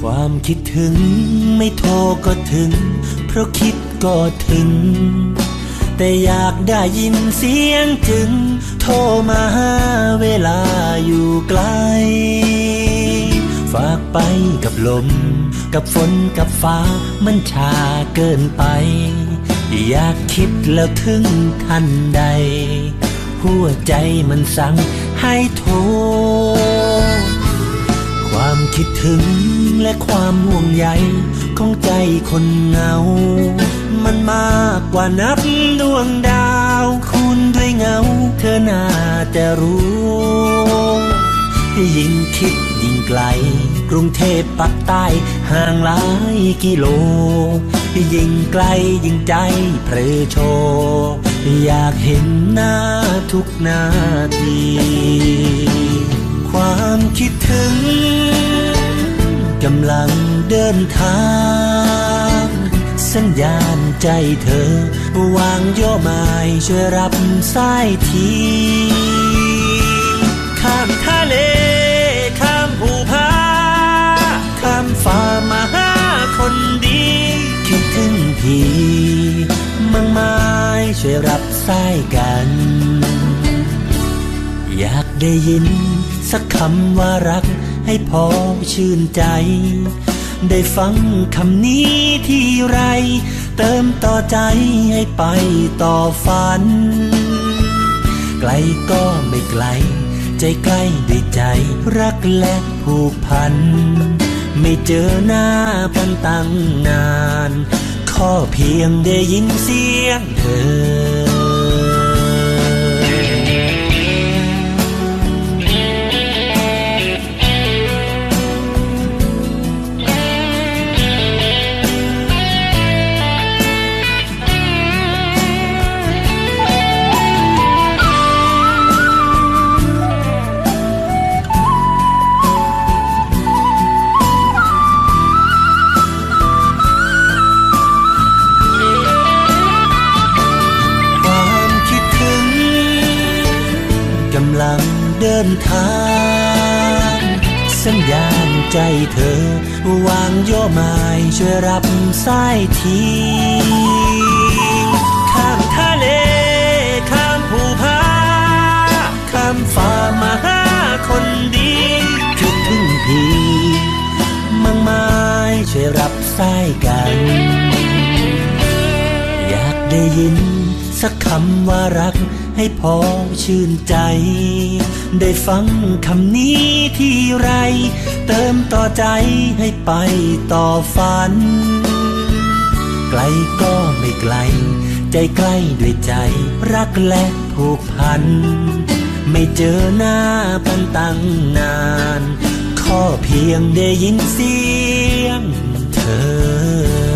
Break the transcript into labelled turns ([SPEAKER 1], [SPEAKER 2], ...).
[SPEAKER 1] ความคิดถึงไม่โทรก็ถึง เพราะคิดก็ถึง แต่อยากได้ยินเสียงจึง โทรมาหาเวลาอยู่ไกล ฝากไปกับลม กับฝนกับฟ้ามันชาเกินไป อยากคิดแล้วถึงทันใด หัวใจมันสั่งให้โทร ความคิดถึงและความห่วงใยของใจคนเหงา มันมากกว่านับดวงดาว คุณด้วยเงาเธอน่าจะรู้ยิ่งคิดยิ่งไกล กรุงเทพปักใต้ห่างหลายกิโล ยิ่งไกลยิ่งใจเพลโช อยากเห็นหน้าทุกนาที ความคิดถึงกำลังเดินทาง สัญญาณใจเธอ วางโยอไม้ช่วยรับสายทีข้ามทะเล ข้ามภูผาข้ามฟ้ามาหาคนดี คิดถึงพี่มั่งไม้ช่วยรับสายกัน ได้ยินสักคำว่ารักให้พอชื่นใจ ได้ฟังคำนี้ที่ไร เติมต่อใจให้ไปต่อฝัน ไกลก็ไม่ไกล ใจใกล้ด้วยใจรักและผูกพัน ไม่เจอหน้ากันตั้งนาน ข้อเพียงได้ยินเสียงเธอำลังเดินทาง สัญญาณใจเธอ วางโยอไม้ช่วยรับสายทีข้ามทะเล ข้ามภูผาข้ามฟ้ามาหาคนดีคิดถึงพีมังไม้ช่วยรับสายกัน อยากได้ยิน สักคำว่ารักให้พอชื่นใจ ได้ฟังคำนี้ที่ไร เติมต่อใจให้ไปต่อฝัน ไกลก็ไม่ไกล ใจใกล้ด้วยใจรักและผูกพัน ไม่เจอหน้ากันตั้งนาน ข้อเพียงได้ยินเสียงเธอ